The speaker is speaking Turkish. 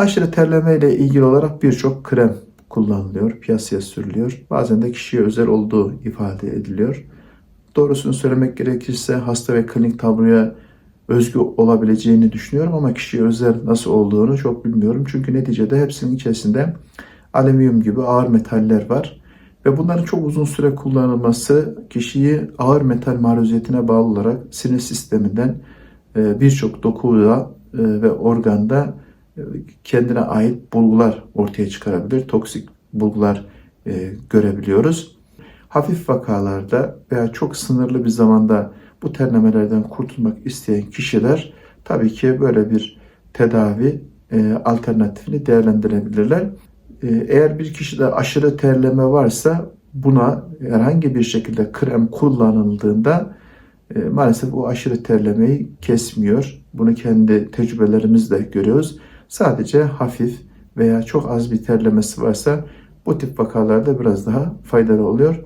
Aşırı terleme ile ilgili olarak birçok krem kullanılıyor, piyasaya sürülüyor. Bazen de kişiye özel olduğu ifade ediliyor. Doğrusunu söylemek gerekirse hasta ve klinik tabloya özgü olabileceğini düşünüyorum ama kişiye özel nasıl olduğunu çok bilmiyorum. Çünkü neticede hepsinin içerisinde alüminyum gibi ağır metaller var. Ve bunların çok uzun süre kullanılması kişiyi ağır metal maruziyetine bağlı olarak sinir sisteminden e, birçok dokuda e, ve organda kendine ait bulgular ortaya çıkarabilir. Toksik bulgular e, görebiliyoruz. Hafif vakalarda veya çok sınırlı bir zamanda bu terlemelerden kurtulmak isteyen kişiler tabii ki böyle bir tedavi e, alternatifini değerlendirebilirler. E, eğer bir kişide aşırı terleme varsa buna herhangi bir şekilde krem kullanıldığında e, maalesef o aşırı terlemeyi kesmiyor. Bunu kendi tecrübelerimizle görüyoruz. Sadece hafif veya çok az bir terlemesi varsa bu tip vakalarda biraz daha faydalı oluyor.